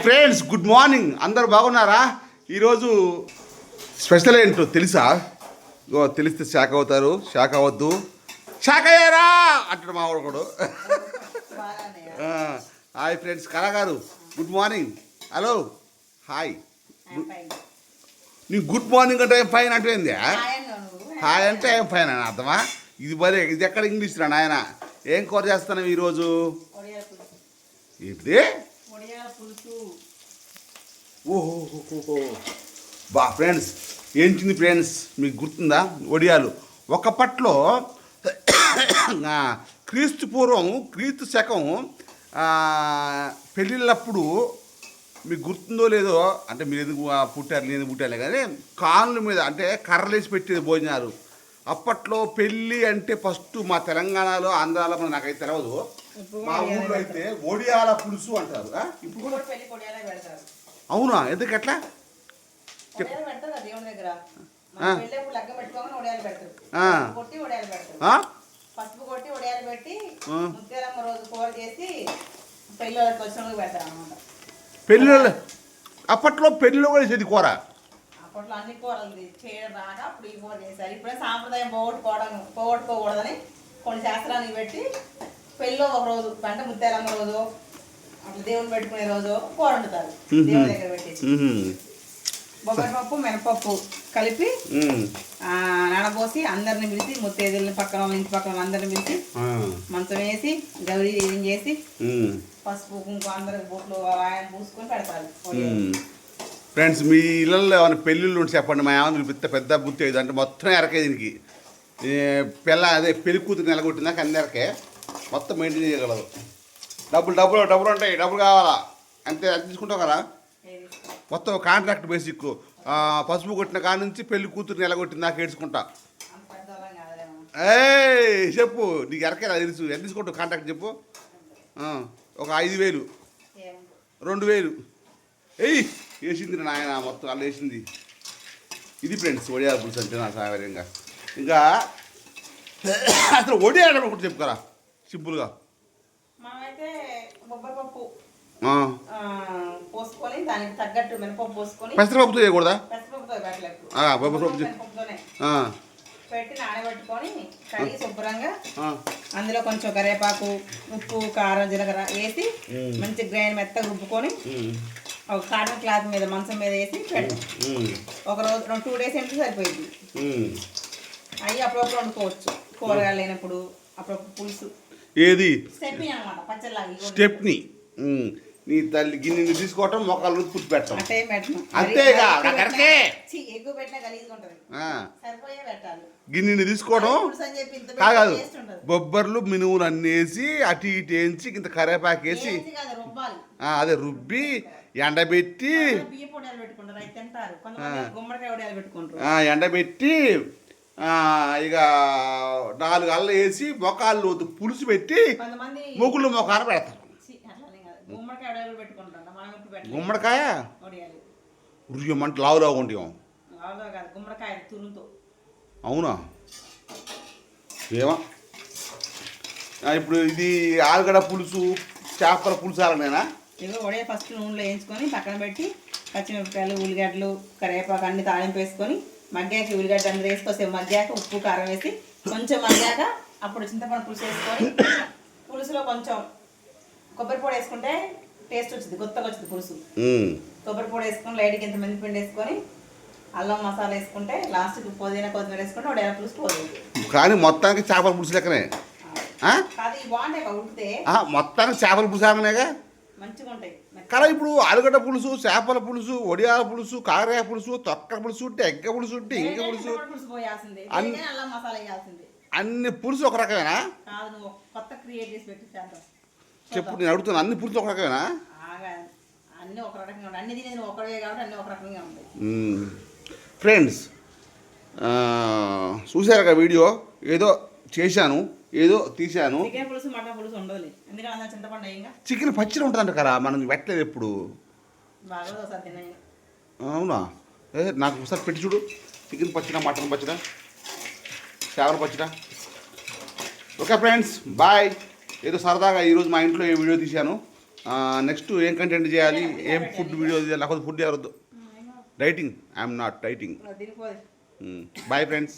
Friends good morning అందరు బాగున్నారా? ఈరోజు స్పెషల్ ఏంటో తెలుసా? ఇగో తెలిస్తే షాక్ అవుతారు షాక్ అవ్వద్దు షాక్ అయ్యారా? అంటాడు మా ఒకడు hi friends Kala garu. Good morning hello hi నీ గుడ్ మార్నింగ్ అంటే ఏం ఫైన్ అంటే ఏంది? హాయ్ అంటే ఏం ఫైన్ అని అర్థమా? ఇది మరి ఇది ఎక్కడ ఇంగ్లీష్ రా నాయన? ఏం కూర చేస్తున్నావు ఈరోజు? ఏంటి ఓహో బా ఫ్రెండ్స్ ఏంటింది ఫ్రెండ్స్? మీకు గుర్తుందా? ఒడియాలు. ఒకప్పట్లో ఆ, క్రీస్తు పూర్వం క్రీస్తు శకం పెళ్ళిళ్ళప్పుడు మీకు గుర్తుందో లేదో అంటే మీరు ఎందుకు పుట్టారు నేను పుట్టాను కానీ కాళ్ళ మీద అంటే కర్రలేసి పెట్టేది భోజనాలు. అప్పట్లో పెళ్ళి అంటే ఫస్ట్ మా తెలంగాణలో ఆంధ్రాలో మరి నాకైతే తెలియదు మా ఊళ్ళో అయితే ఒడియాల పులుసు అంటారు? ఇప్పుడు కూడా పెళ్ళి కొడియాలే పెడతారు. అవునా? ఎందుకు ఎట్లా. పసుపు కొట్టి ఒడియాలు పెడతారు. ఆ? పసుపు కొట్టి ఒడియాలు పెట్టి ఆ. ముత్యాలమ్మ రోజు కూర చేసి పెళ్ళిళ్ళకి వచ్చిన వాళ్ళకి పెడతారు అనమాట పెళ్ళిళ్ళు అప్పట్లో పెళ్ళిలో కూడా చేసేది కూర? అప్పట్లో అన్ని కూరలు చేయడం రాక అప్పుడు ఈ కూర చేశారు ఇప్పుడే సాంప్రదాయం పోగొట్టుకోవడం పోగొట్టుకోకూడదని కొన్ని శాస్త్రానికి పెట్టి పెళ్ళిలో ఒక రోజు అంటే ముత్యాలమ్మ రోజు అట్లా దేవుని పెట్టుకునే రోజు కూర వండుతారు దేవుని దగ్గర పెట్టేసి. మ్మ్. బొబ్బరి పప్పు మినపప్పు కలిపి నానబోసి అందరిని పిలిచి ముత్తైదుల్ని పక్కన ఇంటి పక్కన అందరిని పిలిచి. మంచం వేసి గౌరీ దేవిని చేసి. పసుపు కుంకుమ అందరికి బొట్లు ఆయన పూసుకొని పెడతారు. ఫ్రెండ్స్ మీ ఇళ్ళల్లో ఏమైనా పెళ్ళిళ్ళు ఉంటే చెప్పండి. మా ఏమైనా పెద్ద పెద్ద బుద్ధి అంటే మొత్తం ఎరకే దీనికి. ఏ, పిల్ల అదే పెళ్ళి కూతురు నిలగొట్టిందాక అన్ని ఎరకే మొత్తం మెయింటైన్ చేయగలదు. డబ్బులు డబ్బులు డబ్బులు ఉంటాయి డబ్బులు కావాలా? అంతే అది తీసుకుంటావు కదా? మొత్తం కాంట్రాక్ట్ బేసిక్ పసుపు కొట్టిన కాడ నుంచి పెళ్ళి కూతురు నిలగొట్టింది నాకు ఏడ్చుకుంటా. ఏ చెప్పు. నీకు ఎరకే తెలుసు? ఎంత తీసుకుంటావు కాంట్రాక్ట్ చెప్పు? ఒక ఐదు వేలు. రెండు వేలు. ఏయ్ వేసింది నాయన మొత్తం అలా వేసింది. ఇది ఫ్రెండ్స్ ఒడియాల పులుసు అంటే నా సాగర్యంగా ఇంకా అసలు ఒడియాడ ఒకటి చెప్పుకోరా సింపుల్గా. మనమైతే బొబ్బరి పప్పు పోసుకొని దానికి తగ్గట్టు మినపప్పు పోసుకొని పెసరపప్పుతో చేయకూడదా? పెసరపప్పుతో పెట్టలేదు బొబ్బరి పప్పు పెట్టి నానబెట్టుకొని కడిగి శుభ్రంగా అందులో కొంచెం కరివేపాకు ఉప్పు కారం జీలకర్ర వేసి. మంచి గ్రైండ్ మెత్తగా రుబ్బుకొని ఒక కాటన్ క్లాత్ మీద మంచం మీద వేసి ఒక రోజు రెండు టూ డేస్ ఎంత సరిపోయింది. అవి అప్పుడప్పుడు వండుకోవచ్చు. కూరగాయలు లేనప్పుడు అప్పుడప్పుడు పులుసు. ఏది? స్టెప్ని నీ తల్లి గిన్నె తీసుకోవటం మొక్కలు పుట్టి పెట్టడం అంతేగా, కరెక్టే. గిన్నెని తీసుకోవడం కాదు బొబ్బర్లు మినువులు అన్ని వేసి అటు ఇటు వేయించి ఇంత కరేపాకు వేసి అదే రుబ్బి ఎండబెట్టి ఎండబెట్టి ఇక నాలుగు అల్ల వేసి మొకాళ్ళు పులుసు పెట్టి మొగుళ్ళు మొకాన పెడతారు. గుమ్మడికాయ పొడియాలు పెట్టుకుంటారు మనం ఇప్పుడు పెట్టలేదు. గుమ్మడికాయ? పొడియాలు ఉరిగమంటే లావు లావు ఉంటాం లావుగా కాదు గుమ్మడికాయ తురుముతో. అవునా? ఏమా. ఇప్పుడు ఇది ఆలుగడ్డ పులుసు చేపల పులుసు అలానేనా? ఇదిగో వడియ ఫస్ట్ నూనెలో వేయించుకొని పక్కన పెట్టి పచ్చిమిరపకాయలు ఉల్లిగడ్డలు కరివేపాకు అన్ని తాలింపు వేసుకొని మగ్గాక ఉల్లిగడ్డ అందరూ వేసుకొస్తే మగ్గాక ఉప్పు కారం వేసి కొంచెం మగ్గాక అప్పుడు చింతపండు పులుసు వేసుకొని పులుసులో కొంచెం కొబ్బరి పొడి వేసుకుంటే టేస్ట్ వచ్చింది కొత్తగా వచ్చింది పులుసు. కొబ్బరి పొడి వేసుకొని లైట్కి ఇంత మంది పిండి వేసుకొని అల్లం మసాలా వేసుకుంటే లాస్ట్కి పుదీనా కొత్తిమీర వేసుకుంటే వడియాల పులుసు పోదు కానీ మొత్తానికి చేపల పులుసు లెక్కనే? కాదు ఇవి బాగుంటాయి ఉడికితే. మొత్తానికి చేపల పులుసు ఆగనేగా మంచిగా ఉంటాయి. మెత్తగా. కానీ ఇప్పుడు ఆలుగడ్డ పులుసు చేపల పులుసు ఒడియాల పులుసు కాకరకాయ పులుసు తొక్క పులుసు ఉంటే ఎగ్గ పులుసు ఉంటే ఇంక పులుసు. చింతపండు పులుసు పోయాల్సిందే. అన్ని- దేనికైనా అల్లం మసాలా వేయాల్సిందే. అన్ని పులుసు ఒక రకమేనా? కాదు నువ్వు ఒక కొత్త క్రియేట్ చేసి పెట్టి చేద్దాం చెప్పు నేను అడుగుతాను అన్ని పులుసు ఒక రకమేనా? ఆగా అన్ని ఒక రకంగా ఉంటాయి. అన్ని తినేది నువ్వు ఒకటే కాబట్టి అన్ని ఒక రకంగా ఉంటాయి. ఫ్రెండ్స్ చూసారు వీడియో? ఏదో చేశాను. ఏదో తీశాను. చికెన్ చికెన్ పచ్చిగా ఉంటుందంట కదా మనం పెట్టలేదు ఎప్పుడు. అవునా? ఏ నాకు ఒకసారి పెట్టి చూడు. చికెన్ పచ్చిడా మటన్ పచ్చిడా చేపల పచ్చిడా. Okay friends bye. ఏదో సరదాగా ఈరోజు మా ఇంట్లో ఈ వీడియో తీశాను. నెక్స్ట్ ఏం కంటెంట్ చేయాలి ఏం ఫుడ్ వీడియో లేకపోతే food ఎవరొద్దు dieting I'm not dieting bye friends.